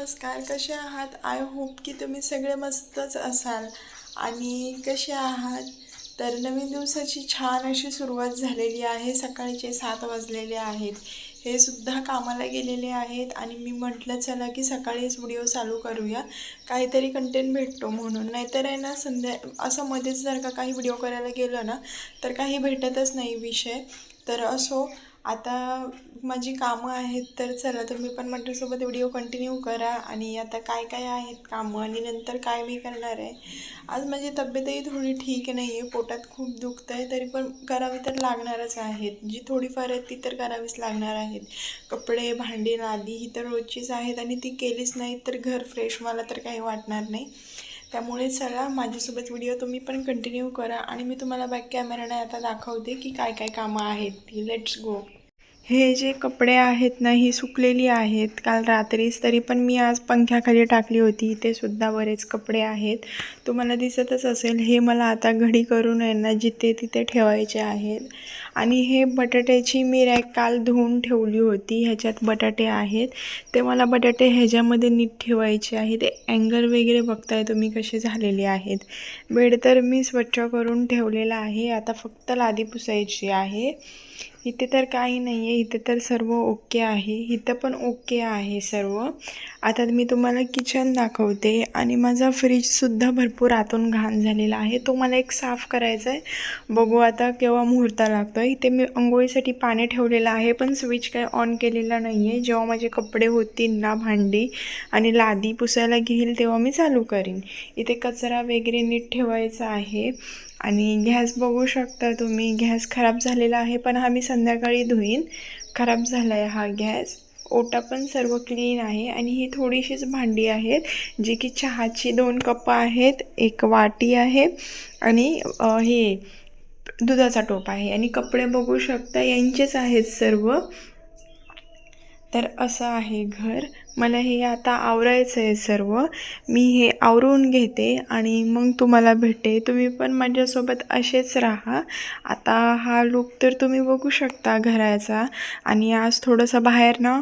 नमस्कार कसे आहात? आय होप की तुम्ही सगळे मस्तच असाल. आणि कसे आहात? तर नवीन दिवसाची छान अशी सुरुवात झालेली आहे. सकाळचे सात वाजलेले आहेत. हे सुद्धा कामाला गेलेले आहेत. आणि मी म्हटलं चला की सकाळीच व्हिडिओ चालू करूया. काहीतरी कंटेंट भेटतो म्हणून. नाहीतर आहे ना संध्या असं मध्येच जर का काही व्हिडिओ करायला गेलं ना तर काही भेटतच नाही विषय. तर असो आता माझी कामं आहेत तर चला तुम्ही पण माझ्यासोबत व्हिडिओ कंटिन्यू करा आणि आता काय काय आहेत कामं आणि नंतर काय मी करणार आहे. आज माझी तब्येतही थोडी ठीक नाही आहे पोटात खूप दुखतं आहे तरी पण करावी तर लागणारच आहेत. जी थोडीफार आहेत ती तर करावीच लागणार आहेत. कपडे भांडी नादी ही तर रोजचीच आहेत आणि ती केलीच नाही तर घर फ्रेश मला तर काही वाटणार नाही. त्यामुळे चला माझ्यासोबत व्हिडिओ तुम्ही पण कंटिन्यू करा. आणि मी तुम्हाला बॅक कॅमेराने आता दाखवते की काय काय कामं आहेत ती. लेट्स गो हे जे कपडे आहेत ना ही सुकलेली आहेत. काल रात्रीच तरी पण मी आज पंख्याखाली टाकली होती. ते सुद्धा बरेच कपडे आहेत. तुम्हाला दिसतच असेल हे मला आता घडी करून आहे ना जिथे तिथे ठेवायचे आहेत. आणि हे बटाट्याची मी रॅक काल धुवून ठेवली होती. ह्याच्यात बटाटे आहेत. ते मला बटाटे ह्याच्यामध्ये नीट ठेवायचे आहेत. अँगल वगैरे बघताय तुम्ही कसे झालेले आहेत. बेड तर मी स्वच्छ करून ठेवलेला आहे. आता फक्त लादी पुसायची आहे. इथे तर काही नाही आहे इथे तर सर्व ओके आहे. इथं पण ओके आहे सर्व. आता मी तुम्हाला किचन दाखवते. आणि माझा फ्रीजसुद्धा भरपूर आतून घाण झालेला आहे. तो मला एक साफ करायचा आहे बघू आता केव्हा मुहूर्त लागतो इथे मी अंघोळीसाठी पाणी ठेवलेलं आहे. पण स्विच काय ऑन केलेला नाही आहे जेव्हा माझे कपडे होतील ना भांडी आणि लादी पुसायला घेईल तेव्हा मी चालू करीन. इथे कचरा वगैरे नीट ठेवायचा आहे. आणि गॅस बघू शकता तुम्ही गॅस खराब झालेला आहे पण हा मी संध्याकाळी धुईन. खराब झाला आहे हा गॅस. ओटा पण सर्व क्लीन आहे आणि ही थोडीशीच भांडी आहेत जी की चहाची दोन कप्पं आहेत एक वाटी आहे आणि हे दुधाचा टोप आहे. आणि कपडे बघू शकता यांचेच आहेत सर्व. तर असं आहे घर. मला हे आता आवरायचं आहे सर्व. मी हे आवरून घेते आणि मग तुम्हाला भेटते. तुम्ही पण माझ्यासोबत असेच राहा. आता हा लूक तर तुम्ही बघू शकता घराचा. आणि आज थोडंसं बाहेर ना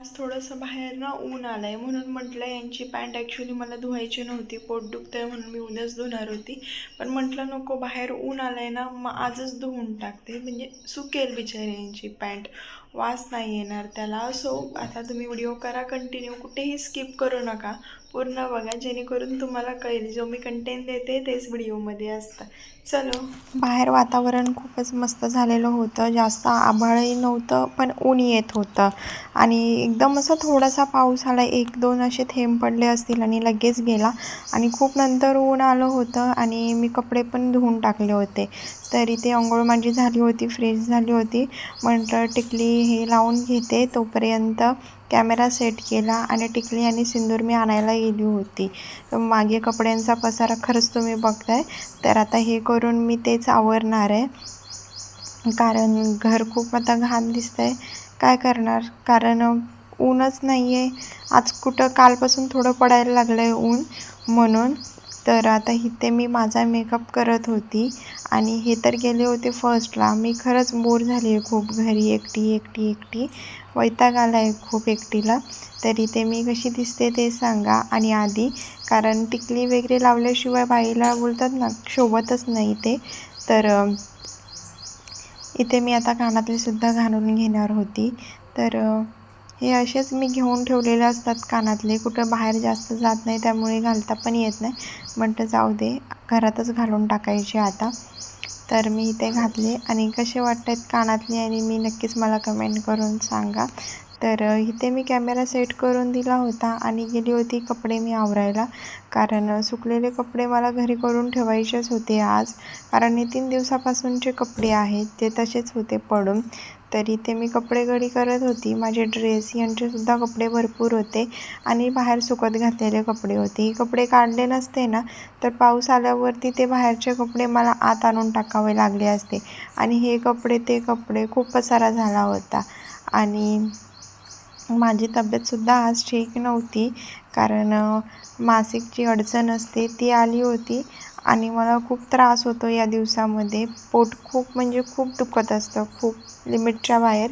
आज थोडंसं बाहेर ना ऊन आलं आहे म्हणून म्हटलं यांची पॅन्ट ॲक्च्युली मला धुवायची नव्हती. पोट दुखतं आहे म्हणून मी उद्याच धुणार होती. पण म्हटलं नको बाहेर ऊन आलं आहे ना मग आजच धुवून टाकते. म्हणजे सुकेल बिचारी यांची पॅन्ट वास नाही येणार. त्याला सो आता तुम्ही व्हिडिओ करा कंटिन्यू कुठेही स्किप करू नका. पूर्ण बघा जेणेकरून तुम्हाला कळेल. जो मी कंटेंट देते तेच व्हिडिओमध्ये असतं. चलो. बाहेर वातावरण खूपच मस्त झालेलं होतं. जास्त आभाळही नव्हतं पण ऊन येत होतं. आणि एकदम असं थोडासा पाऊस आला. एक दोन असे थेंब पडले असतील आणि लगेच गेला. आणि खूप नंतर ऊन आलं होतं आणि मी कपडे पण धुवून टाकले होते. तरी ते अंघोळ माझी झाली होती फ्रेश झाली होती. म्हटलं टिकली हे लावून घेते तोपर्यंत. कॅमेरा सेट केला आणि टिकली आणि सिंदूर मी आणायला गेली होती. मागे कपड्यांचा पसारा खरंच तुम्ही बघताय. तर आता हे करून मी तेच आवरणार आहे. कारण घर खूप आता घाण दिसतं आहे काय करणार? कारण ऊनच नाही आहे आज कुठं कालपासून थोडं पडायला लागलं आहे ऊन. म्हणून तर आता इथे मी माझा मेकअप करत होती आणि हे तर गेले होते फर्स्टला मी खरंच बोर झाली आहे खूप घरी एकटी एकटी एकटी. वैताग आला आहे खूप एकटीला. तर इथे मी कशी दिसते ते सांगा आणि आधी. कारण टिकली वगैरे लावल्याशिवाय बाईला बोलतात ना शोभतच नाही ते. तर इथे मी आता कानातलीसुद्धा घालून घेणार होती. तर हे असेच मी घेऊन ठेवलेले असतात कानातले. कुठं बाहेर जास्त जात नाही त्यामुळे घालता पण येत नाही. म्हटलं जाऊ दे घरातच घालून टाकायचे आता. तर मी इथे घातले. आणि कसे वाटत आहेत कानातले आणि मी नक्कीच मला कमेंट करून सांगा. तर इथे मी कॅमेरा सेट करून दिला होता आणि गेली होती कपडे मी आवरायला. कारण सुकलेले कपडे मला घरी करून ठेवायचेच होते आज. कारण हे तीन दिवसापासूनचे कपडे आहेत ते तसेच होते पडून. तर इथे मी कपडे घडी करत होती. माझे ड्रेस यांचेसुद्धा कपडे भरपूर होते आणि बाहेर सुकत घातलेले कपडे होते. हे कपडे काढले नसते ना तर पाऊस आल्यावरती ते बाहेरचे कपडे मला आत आणून टाकावे लागले असते. आणि हे कपडे ते कपडे खूप पसारा झाला होता. आणि माझी तब्येतसुद्धा आज ठीक नव्हती. कारण मासिकची अडचण असते ती आली होती. आणि मला खूप त्रास होतो या दिवसामध्ये. पोट खूप म्हणजे खूप दुखत असतं. खूप लिमिटच्या बाहेर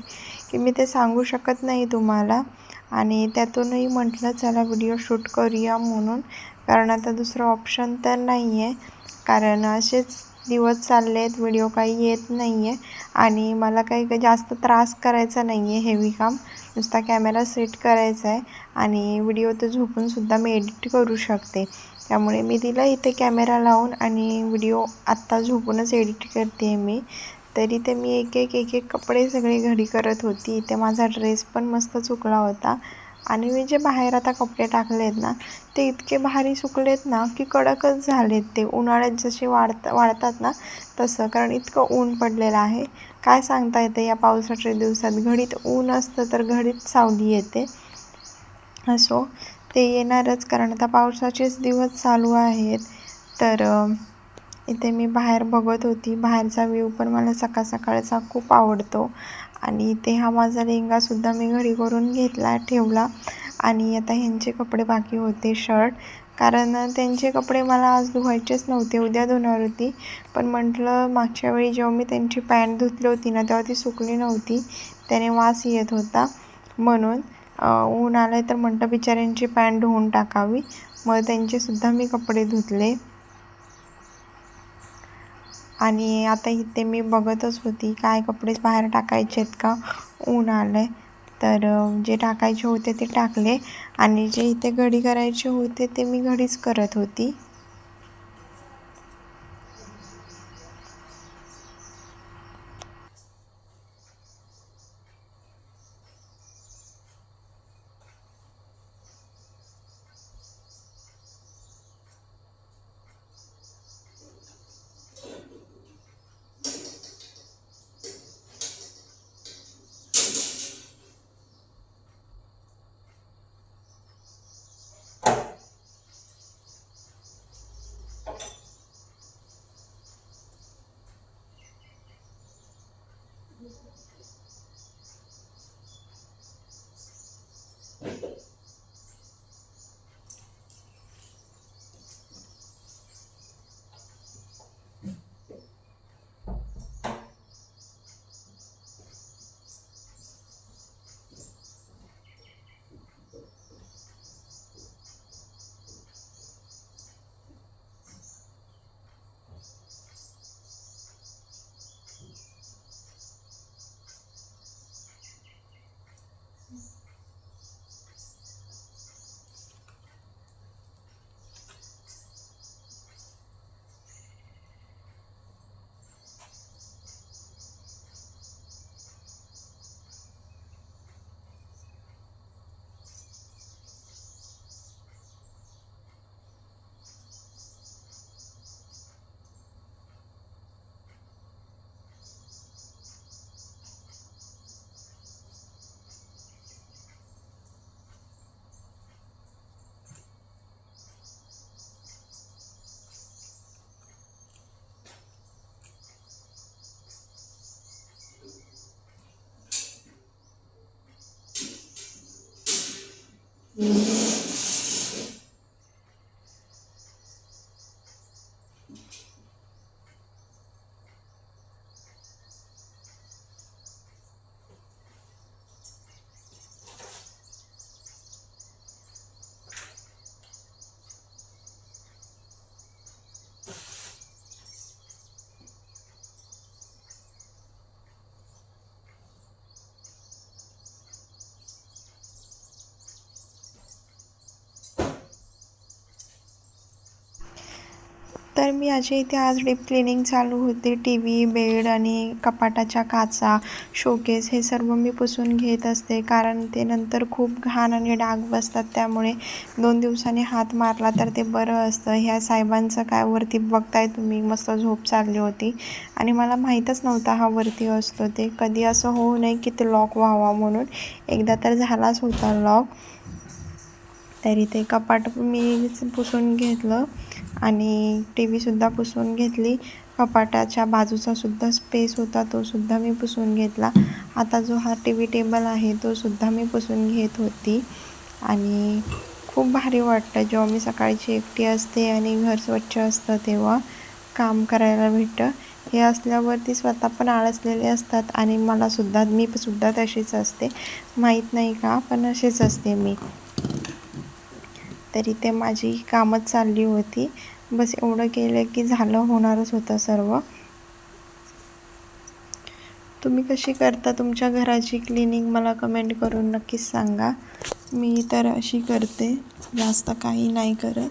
की मी ते सांगू शकत नाही तुम्हाला. आणि त्यातूनही म्हटलं चला व्हिडिओ शूट करूया म्हणून. कारण आता दुसरं ऑप्शन तर नाही आहे कारण असेच दिवस चालले आहेत व्हिडिओ काही येत नाही आहे आणि मला काही जास्त त्रास करायचा नाही आहे हेवी काम. नुसता कॅमेरा सेट करायचा आहे आणि व्हिडिओ तर झोपूनसुद्धा मी एडिट करू शकते. त्यामुळे मी तिला इथे कॅमेरा लावून आणि व्हिडिओ आत्ता झोपूनच एडिट करते आहे मी. तरी ते मी एक एक एक एक कपडे सगळे घडी करत होती. इथे माझा ड्रेस पण मस्त चुकला होता. आणि मी जे बाहेर आता कपडे टाकले आहेत ना ते इतके भारी सुकलेत ना की कडकच झालेत ते. उन्हाळ्यात जसे वाढत वाढतात ना तसं. कारण इतकं ऊन पडलेलं आहे. काय सांगता येतं या पावसाच्या दिवसात? घडीत ऊन असतं तर घडीत सावली येते. असो. ते येणारच कारण आता पावसाचेच दिवस चालू आहेत. तर इथे मी बाहेर बघत होती. बाहेरचा व्ह्यू पण मला सकाळ सकाळचा खूप आवडतो. आणि इथे हा माझा लेंगासुद्धा मी घडी करून घेतला ठेवला. आणि आता ह्यांचे कपडे बाकी होते शर्ट. कारण त्यांचे कपडे मला आज धुवायचेच नव्हते उद्या धुणार होती. पण म्हटलं मागच्या वेळी जेव्हा मी त्यांची पॅन्ट धुतली होती ना तेव्हा ती सुकली नव्हती. त्याने वास येत होता म्हणून. ऊन आलं आहे तर म्हणतं बिचाऱ्यांची पॅन्ट धुवून टाकावी. मग त्यांचेसुद्धा मी कपडे धुतले. आणि आता इथे मी बघतच होती काय कपडे बाहेर टाकायचे आहेत का? ऊन आलं आहे तर जे टाकायचे होते ते टाकले. आणि जे इथे घडी करायचे होते ते मी घडीच करत होती. Mm-hmm. तर मी माझ्या इथे आज डीप क्लिनिंग चालू होती. टी व्ही बेड आणि कपाटाच्या काचा शोकेस हे सर्व मी पुसून घेत असते. कारण ते नंतर खूप घाण आणि डाग बसतात. त्यामुळे दोन दिवसांनी हात मारला तर ते बरं असतं. ह्या साहेबांचं काय वरती बघताय तुम्ही? मस्त झोप चालली होती. आणि मला माहीतच नव्हता हा वरती असतो ते. कधी असं होऊ नये की ते लॉक व्हावा म्हणून. एकदा तर झालाच होता लॉक तरी ते कपाट मी पुसून घेतलं. आणि टी व्हीसुद्धा पुसून घेतली. कपाटाच्या बाजूचा सुद्धा स्पेस होता तो सुद्धा मी पुसून घेतला. आता जो हा टी व्ही टेबल आहे तो सुद्धा मी पुसून घेत होती. आणि खूप भारी वाटतं जेव्हा मी सकाळची एकटी असते आणि घर स्वच्छ असतं तेव्हा काम करायला भेटतं. हे असल्यावरती स्वतः पण आळसलेले असतात आणि मला सुद्धा मी सुद्धा तशीच असते. माहीत नाही का पण अशीच असते मी. तरी ते माझी कामच चालली होती. बस एवढं केलं की झालं होणारच होतं सर्व. तुम्ही कशी करता? तुमच्या घराची क्लिनिंग मला कमेंट करून नक्कीच सांगा. मी तर अशी करते. जास्त काही नाही करत.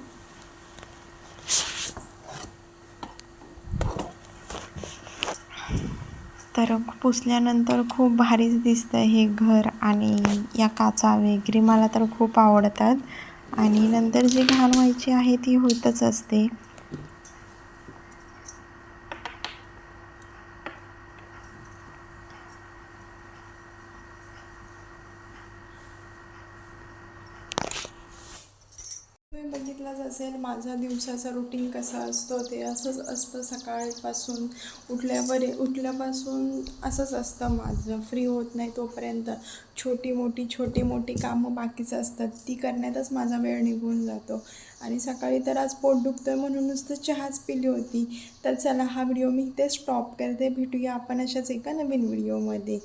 तर पुसल्यानंतर खूप भारीच दिसतं हे घर आणि या काचा वगैरे. मला तर खूप आवडतात. आणि नंतर जी घाण व्हायची आहे ती होतच असते तुम्ही बघितलंच असेल माझा दिवसाचा रुटीन कसा असतो ते असंच असतं सकाळपासून. उठल्यावर उठल्यापासून असंच असतं माझं. फ्री होत नाही तोपर्यंत. छोटी मोठी छोटी मोठी कामं बाकीचं असतात. ती करण्यातच माझा वेळ निघून जातो. आणि सकाळी तर आज पोट दुखतं आहे म्हणून नुसतं चहाच पिली होती. तर चला हा व्हिडिओ मी इथे स्टॉप करते. भेटूया आपण अशाच एका नवीन व्हिडिओमध्ये